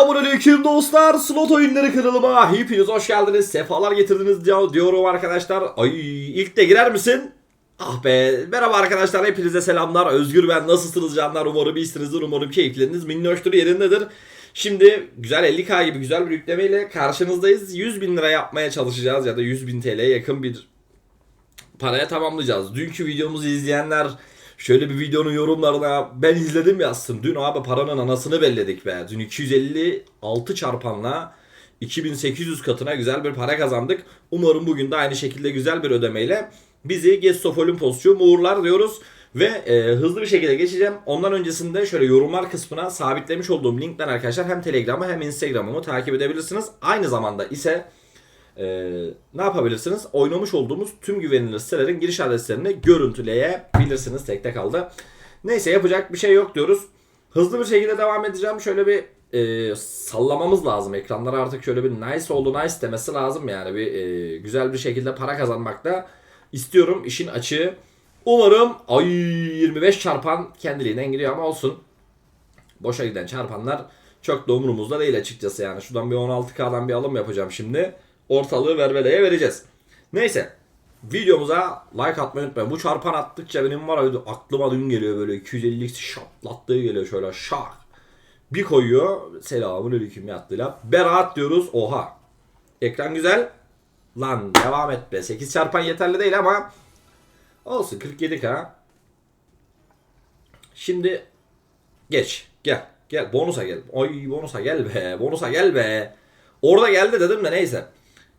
Selamünaleyküm dostlar. Slot oyunları kanalıma hepiniz hoş geldiniz. Sefalar getirdiniz diyor- diyorum arkadaşlar. Ay ilk de girer misin? Ah be. Merhaba arkadaşlar. Hepinize selamlar. Özgür ben. Nasılsınız canlar? Umarım iyisinizdir. Umarım keyifleriniz minnoştur yerindedir. Şimdi güzel 50k gibi güzel bir yüklemeyle karşınızdayız. 100 bin lira yapmaya çalışacağız ya da 100 bin TL'ye yakın bir paraya tamamlayacağız. Dünkü videomuzu izleyenler şöyle bir videonun yorumlarına ben izledim yazsın. Dün abi paranın anasını belledik be. Dün 256 çarpanla 2800 katına güzel bir para kazandık. Umarım bugün de aynı şekilde güzel bir ödemeyle bizi Guest of Olympus'cu uğurlar diyoruz. Ve e, hızlı bir şekilde geçeceğim. Ondan öncesinde şöyle yorumlar kısmına sabitlemiş olduğum linkten arkadaşlar hem Telegram'ı hem Instagram'ımı takip edebilirsiniz. Aynı zamanda ise ee, ne yapabilirsiniz? Oynamış olduğumuz tüm güvenilir sitelerin giriş adreslerini görüntüleyebilirsiniz. Tekte kaldı. Neyse yapacak bir şey yok diyoruz. Hızlı bir şekilde devam edeceğim. Şöyle bir e, sallamamız lazım. Ekranlara artık şöyle bir nice oldu nice demesi lazım yani. Bir e, güzel bir şekilde para kazanmakta istiyorum. işin açığı. Umarım ay 25 çarpan kendiliğinden gidiyor ama olsun. Boşa giden çarpanlar çok da umurumuzda değil açıkçası yani. Şuradan bir 16K'dan bir alım yapacağım şimdi. Ortalığı verveleye vereceğiz. Neyse. Videomuza like atmayı unutmayın. Bu çarpan attıkça benim var ya aklıma dün geliyor böyle 250 şaplattığı geliyor şöyle şak. Bir koyuyor. Selamun aleyküm yattıyla. Berat diyoruz. Oha. Ekran güzel. Lan devam et be. 8 çarpan yeterli değil ama olsun 47k. Şimdi Geç. Gel. Gel. Bonusa gel. Ay bonusa gel be. Bonusa gel be. Orada geldi dedim de neyse.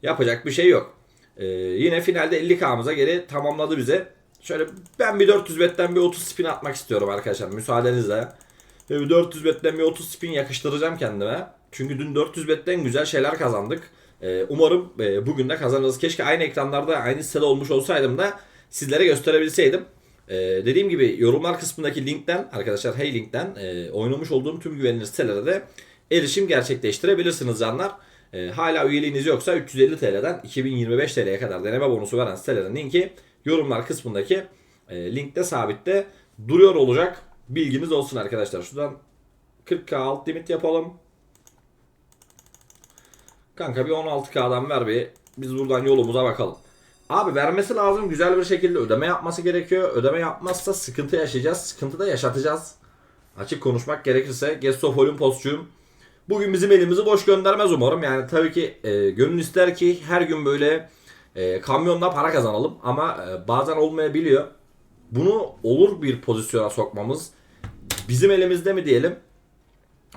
Yapacak bir şey yok. Ee, yine finalde 50k'mıza geri tamamladı bize. Şöyle ben bir 400 betten bir 30 spin atmak istiyorum arkadaşlar. Müsaadenizle. Bir 400 betten bir 30 spin yakıştıracağım kendime. Çünkü dün 400 betten güzel şeyler kazandık. Ee, umarım e, bugün de kazanırız. Keşke aynı ekranlarda aynı sitede olmuş olsaydım da sizlere gösterebilseydim. Ee, dediğim gibi yorumlar kısmındaki linkten arkadaşlar hey linkten e, oynamış olduğum tüm güvenilir sitelere de erişim gerçekleştirebilirsiniz canlar. Ee, hala üyeliğiniz yoksa 350 TL'den 2025 TL'ye kadar deneme bonusu veren sitelerin linki yorumlar kısmındaki e, linkte sabitte duruyor olacak. Bilginiz olsun arkadaşlar. Şuradan 40k alt limit yapalım. Kanka bir 16k'dan ver bir. Biz buradan yolumuza bakalım. Abi vermesi lazım. Güzel bir şekilde ödeme yapması gerekiyor. Ödeme yapmazsa sıkıntı yaşayacağız. Sıkıntı da yaşatacağız. Açık konuşmak gerekirse Guest of Olympus'cuyum. Bugün bizim elimizi boş göndermez umarım. Yani tabii ki e, gönül ister ki her gün böyle e, kamyonla para kazanalım. Ama e, bazen olmayabiliyor. Bunu olur bir pozisyona sokmamız bizim elimizde mi diyelim.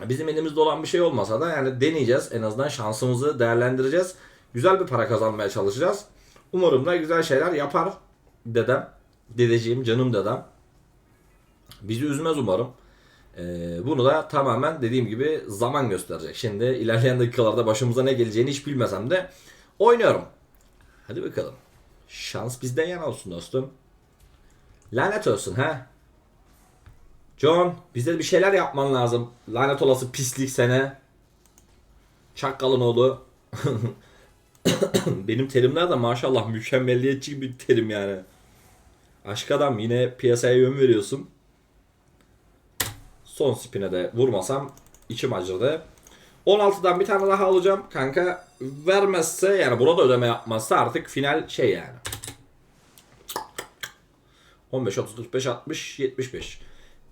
Bizim elimizde olan bir şey olmasa da yani deneyeceğiz. En azından şansımızı değerlendireceğiz. Güzel bir para kazanmaya çalışacağız. Umarım da güzel şeyler yapar dedem. Dedeciğim, canım dedem. Bizi üzmez umarım. Ee, bunu da tamamen dediğim gibi zaman gösterecek. Şimdi ilerleyen dakikalarda başımıza ne geleceğini hiç bilmesem de oynuyorum. Hadi bakalım. Şans bizden yana olsun dostum. Lanet olsun ha. John bize bir şeyler yapman lazım. Lanet olası pislik sene. Çakkalın oğlu. Benim terimler de maşallah mükemmelliyetçi bir terim yani. Aşk adam yine piyasaya yön veriyorsun. Son spine de vurmasam içim acıdı. 16'dan bir tane daha alacağım. Kanka vermezse yani burada ödeme yapmazsa artık final şey yani. 15, 30, 45, 60, 75.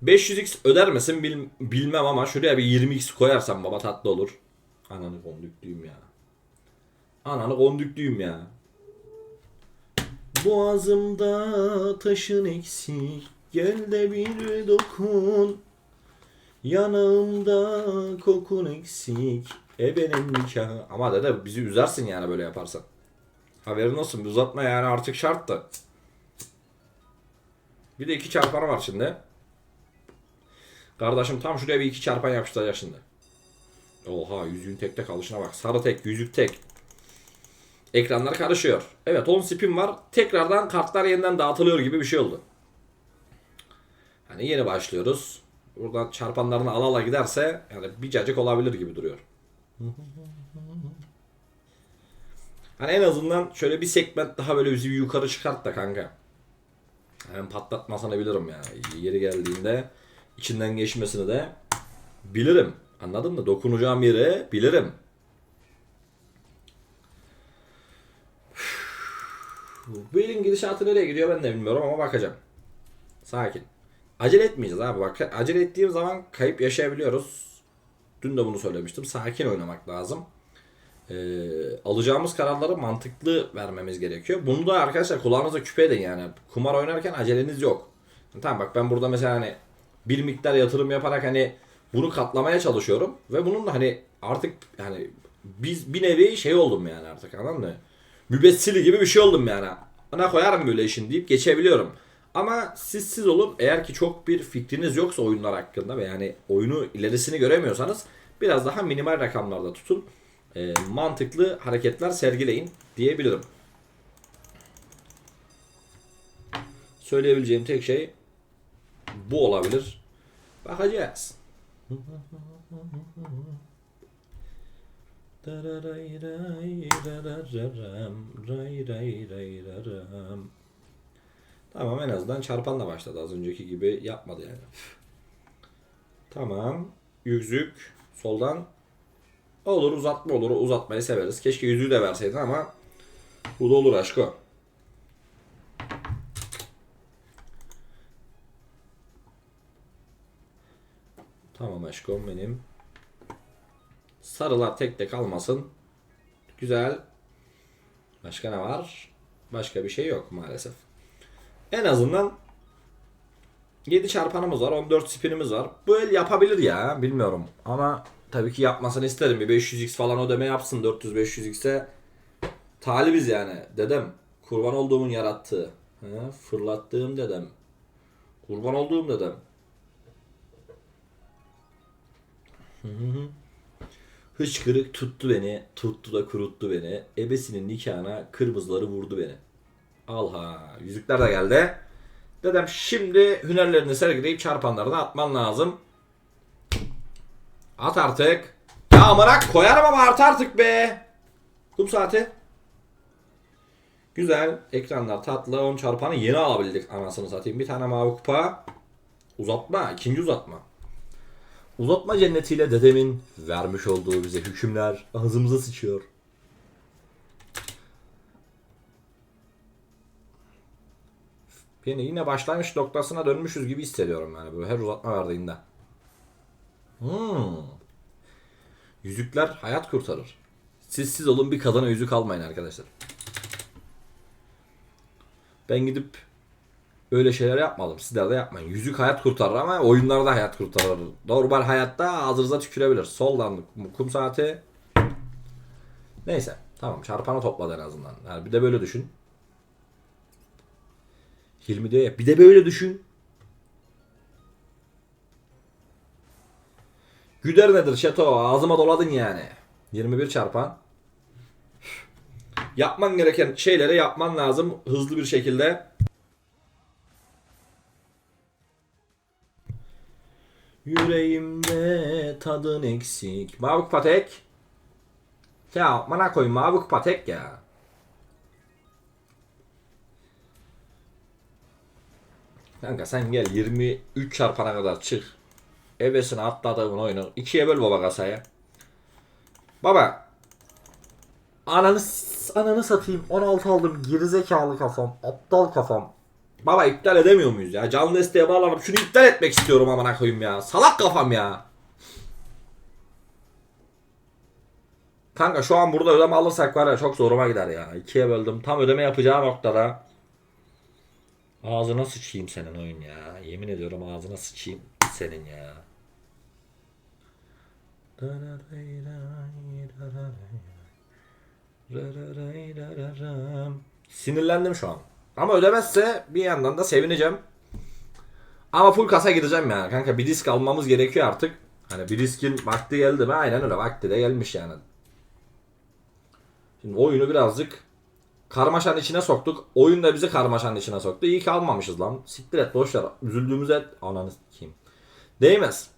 500x öder misin bil- bilmem ama şuraya bir 20x koyarsam baba tatlı olur. Ananı kondüktüğüm ya. Ananı kondüktüğüm ya. Boğazımda taşın eksik Gel de bir dokun Yanımda kokun eksik E benim nikahı Ama dede bizi üzersin yani böyle yaparsan Haberin olsun uzatma yani artık şart da Bir de iki çarpanı var şimdi Kardeşim tam şuraya bir iki çarpan yapıştıracak şimdi Oha yüzüğün tekte kalışına bak sarı tek yüzük tek Ekranlar karışıyor. Evet 10 spin var. Tekrardan kartlar yeniden dağıtılıyor gibi bir şey oldu. Hani yeni başlıyoruz. Buradan çarpanlarını ala ala giderse yani bir cacık olabilir gibi duruyor. Hani en azından şöyle bir segment daha böyle bizi bir yukarı çıkart da kanka. Hemen patlatmasını bilirim yani. Yeri geldiğinde içinden geçmesini de bilirim Anladın mı? Dokunacağım yeri bilirim. Bu elin gidişatı nereye gidiyor ben de bilmiyorum ama bakacağım. Sakin. Acele etmeyeceğiz abi. Bak acele ettiğim zaman kayıp yaşayabiliyoruz. Dün de bunu söylemiştim. Sakin oynamak lazım. Ee, alacağımız kararları mantıklı vermemiz gerekiyor. Bunu da arkadaşlar kulağınıza küpe edin yani. Kumar oynarken aceleniz yok. Tamam bak ben burada mesela hani bir miktar yatırım yaparak hani bunu katlamaya çalışıyorum ve bunun da hani artık hani biz bir nevi şey oldum yani artık anladın mı? Mübessili gibi bir şey oldum yani. Ana koyarım böyle işin deyip geçebiliyorum. Ama siz siz olun eğer ki çok bir fikriniz yoksa oyunlar hakkında ve yani oyunu ilerisini göremiyorsanız biraz daha minimal rakamlarda tutun. Ee, mantıklı hareketler sergileyin diyebilirim. Söyleyebileceğim tek şey bu olabilir. Bakacağız. Tamam en azından çarpanla başladı az önceki gibi yapmadı yani. Tamam. Yüzük soldan olur uzatma olur uzatmayı severiz. Keşke yüzüğü de verseydin ama bu da olur aşko. Tamam aşkım benim. Sarılar tek tek almasın. Güzel. Başka ne var? Başka bir şey yok maalesef. En azından 7 çarpanımız var. 14 spinimiz var. Bu el yapabilir ya. Bilmiyorum. Ama tabii ki yapmasını isterim. Bir 500x falan ödeme yapsın. 400-500x'e talibiz yani. Dedem. Kurban olduğumun yarattığı. Ha, fırlattığım dedem. Kurban olduğum dedem. Hıçkırık tuttu beni, tuttu da kuruttu beni. Ebesinin nikahına kırmızıları vurdu beni. Al ha, yüzükler de geldi. Dedem şimdi hünerlerini sergileyip çarpanlarına atman lazım. At artık. Ya amına koyarım ama at artık be. Kum saati. Güzel. Ekranlar tatlı. 10 çarpanı yeni alabildik anasını satayım. Bir tane mavi kupa. Uzatma. ikinci uzatma. Uzatma cennetiyle dedemin vermiş olduğu bize hükümler ağzımıza sıçıyor. Yine yine başlangıç noktasına dönmüşüz gibi hissediyorum yani böyle her uzatma verdiğinde. Hmm. Yüzükler hayat kurtarır. Siz siz olun bir kadına yüzük almayın arkadaşlar. Ben gidip öyle şeyler yapmadım. Sizler de yapmayın. Yüzük hayat kurtarır ama oyunlarda hayat kurtarır. Normal hayatta ağzınıza tükürebilir. Soldan kum saati. Neyse. Tamam çarpanı topladı en azından. Yani bir de böyle düşün. Hilmi diyor ya bir de böyle düşün. Güder nedir şato? Ağzıma doladın yani. 21 çarpan. Yapman gereken şeyleri yapman lazım hızlı bir şekilde. Yüreğimde tadın eksik. Mavi kupa tek. Ya bana koy mavi kupa tek ya. Kanka sen gel 23 çarpana kadar çık. Evesine atladığın oyunu. ikiye böl baba kasaya. Baba. Ananı, ananı satayım. 16 aldım. Gerizekalı kafam. Aptal kafam. Baba iptal edemiyor muyuz ya? Canlı desteğe bağlanıp şunu iptal etmek istiyorum amına koyayım ya. Salak kafam ya. Kanka şu an burada ödeme alırsak var ya çok zoruma gider ya. İkiye böldüm. Tam ödeme yapacağı noktada. Ağzına sıçayım senin oyun ya. Yemin ediyorum ağzına sıçayım senin ya. Sinirlendim şu an. Ama ödemezse bir yandan da sevineceğim. Ama full kasa gideceğim yani. Kanka bir risk almamız gerekiyor artık. Hani bir riskin vakti geldi mi? Aynen öyle. Vakti de gelmiş yani. Şimdi oyunu birazcık karmaşanın içine soktuk. Oyun da bizi karmaşanın içine soktu. İyi ki almamışız lan. Siktir et boşver. Üzüldüğümüze ananı sikeyim. Değmez.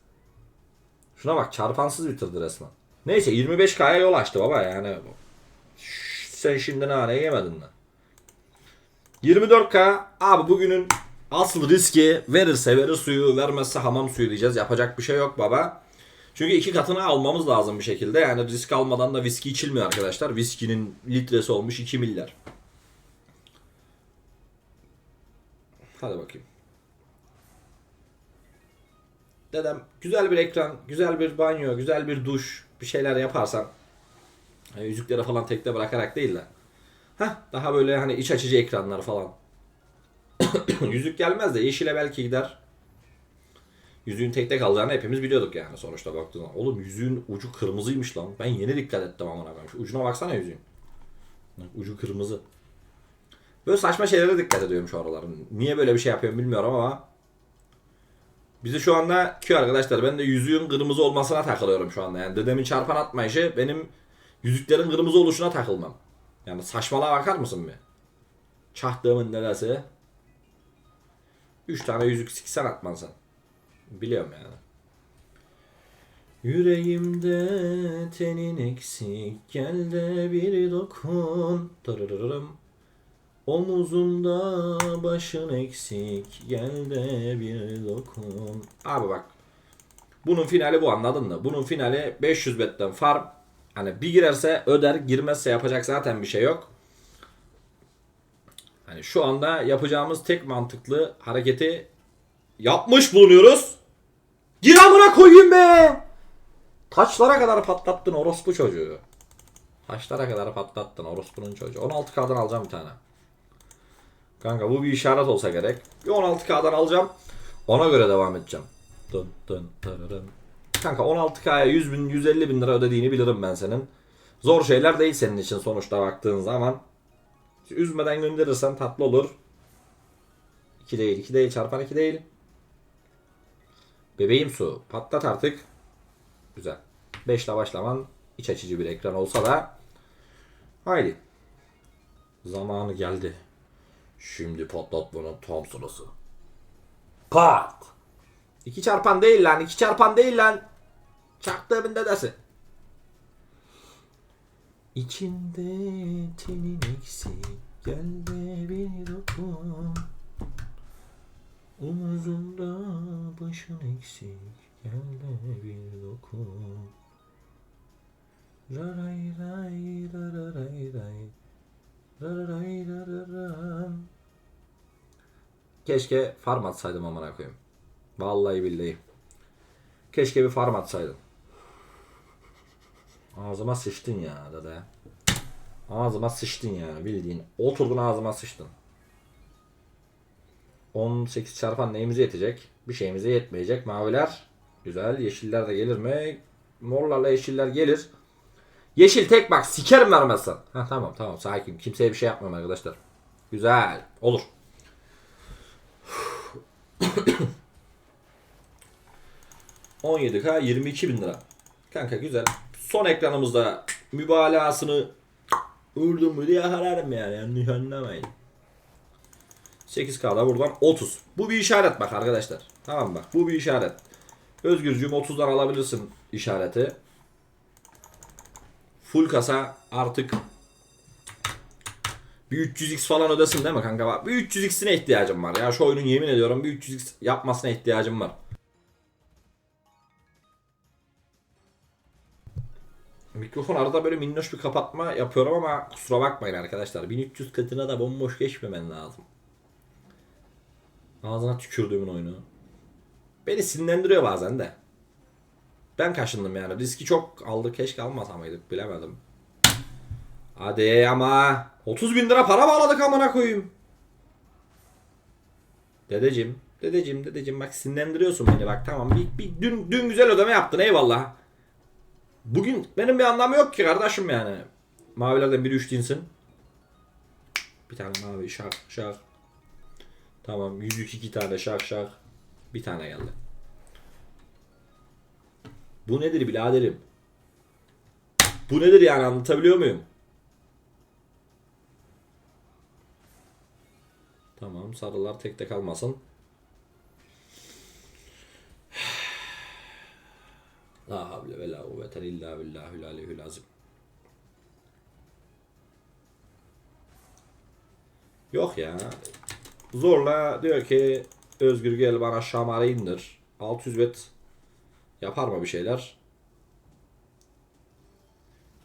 Şuna bak çarpansız bitirdi resmen. Neyse 25K'ya yol açtı baba yani. Şş, Sen şimdi nane yemedin mi? 24K abi bugünün asıl riski verirse verir suyu vermezse hamam suyu diyeceğiz. Yapacak bir şey yok baba. Çünkü iki katını almamız lazım bir şekilde. Yani risk almadan da viski içilmiyor arkadaşlar. Viskinin litresi olmuş 2 milyar. Hadi bakayım. Dedem güzel bir ekran, güzel bir banyo, güzel bir duş, bir şeyler yaparsan yani yüzükleri falan tekte bırakarak değil de Heh, daha böyle hani iç açıcı ekranlar falan. Yüzük gelmez de yeşile belki gider. Yüzüğün tekte kalacağını hepimiz biliyorduk yani sonuçta baktığında. Oğlum yüzüğün ucu kırmızıymış lan. Ben yeni dikkat ettim amına koyayım. Ucuna baksana yüzüğün. Ucu kırmızı. Böyle saçma şeylere dikkat ediyorum şu aralar. Niye böyle bir şey yapıyorum bilmiyorum ama Bizi şu anda ki arkadaşlar ben de yüzüğün kırmızı olmasına takılıyorum şu anda. Yani dedemin çarpan atmayışı benim yüzüklerin kırmızı oluşuna takılmam. Yani saçmalığa bakar mısın bir? Çahtığımın dedesi. Üç tane yüzük siksen atman sen. Biliyorum yani. Yüreğimde tenin eksik gel de bir dokun. Tırırırım. Omuzunda başın eksik gel de bir dokun. Abi bak. Bunun finali bu anladın mı? Bunun finali 500 betten farm. Hani bir girerse öder, girmezse yapacak zaten bir şey yok. Hani şu anda yapacağımız tek mantıklı hareketi yapmış bulunuyoruz. Gir amına koyayım be! Taçlara kadar patlattın orospu çocuğu. Taşlara kadar patlattın orospunun çocuğu. 16K'dan alacağım bir tane. Kanka bu bir işaret olsa gerek. Bir 16K'dan alacağım. Ona göre devam edeceğim. Dın dın tırırın. Kanka 16K'ya 100 bin 150 bin lira ödediğini bilirim ben senin. Zor şeyler değil senin için sonuçta baktığın zaman. Üzmeden gönderirsen tatlı olur. 2 değil 2 değil çarpan 2 değil. Bebeğim su patlat artık. Güzel. 5 ile başlaman iç açıcı bir ekran olsa da. Haydi. Zamanı geldi. Şimdi patlatmanın tam sırası. Pat. İki çarpan değil lan. iki çarpan değil lan. Çaktığımın dedesi. İçinde tenin eksik gel de bir dokun. Omuzunda başın eksik gel de bir dokun. Raray ray raray ray. Keşke farm atsaydım amına koyayım. Vallahi billahi. Keşke bir farm atsaydım. Ağzıma sıçtın ya dede. Ağzıma sıçtın ya bildiğin. Oturdun ağzıma sıçtın. 18 çarpan neyimize yetecek? Bir şeyimize yetmeyecek. Maviler güzel. Yeşiller de gelir mi? Morlarla yeşiller gelir. Yeşil tek bak sikerim vermezsen. Ha tamam tamam sakin. Kimseye bir şey yapmam arkadaşlar. Güzel. Olur. 17K 22 bin lira. Kanka güzel. Son ekranımızda mübalağasını vurdum mu diye hararım yani. Yanlış anlamayın. 8K'da buradan 30. Bu bir işaret bak arkadaşlar. Tamam bak bu bir işaret. Özgürcüğüm 30'dan alabilirsin işareti. Full kasa artık bir 300x falan ödesin değil mi kanka? Bir 300x'ine ihtiyacım var ya. Şu oyunun yemin ediyorum bir 300x yapmasına ihtiyacım var. Mikrofon arada böyle minnoş bir kapatma yapıyorum ama kusura bakmayın arkadaşlar. 1300 katına da bomboş geçmemen lazım. Ağzına tükürdüğümün oyunu. Beni sinirlendiriyor bazen de. Ben kaşındım yani. Riski çok aldı. Keşke almasa mıydık bilemedim. Hadi ama. 30 bin lira para bağladık amına koyayım. Dedeciğim. Dedeciğim dedeciğim bak sinirlendiriyorsun beni bak tamam. Bir, bir, dün, dün güzel ödeme yaptın eyvallah. Bugün benim bir anlamı yok ki kardeşim yani. Mavilerden biri üç dinsin. Bir tane mavi şak şak. Tamam 102 tane şak şak. Bir tane geldi. Bu nedir biraderim? Bu nedir yani anlatabiliyor muyum? Tamam sarılar tek tek kalmasın. La havle ve la kuvvete illa billahil aliyyil azim. Yok ya. Zorla diyor ki Özgür gel bana şamarı indir. 600 bet yapar mı bir şeyler?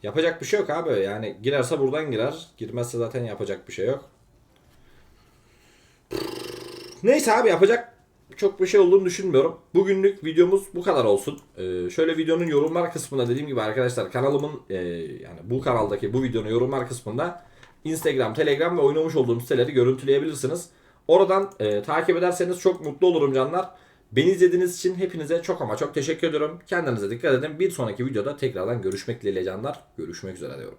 Yapacak bir şey yok abi. Yani girerse buradan girer. Girmezse zaten yapacak bir şey yok. Neyse abi yapacak çok bir şey olduğunu düşünmüyorum. Bugünlük videomuz bu kadar olsun. Ee, şöyle videonun yorumlar kısmında dediğim gibi arkadaşlar kanalımın e, yani bu kanaldaki bu videonun yorumlar kısmında Instagram, Telegram ve oynamış olduğum siteleri görüntüleyebilirsiniz. Oradan e, takip ederseniz çok mutlu olurum canlar. Beni izlediğiniz için hepinize çok ama çok teşekkür ediyorum. Kendinize dikkat edin. Bir sonraki videoda tekrardan görüşmek dileğiyle canlar. Görüşmek üzere diyorum.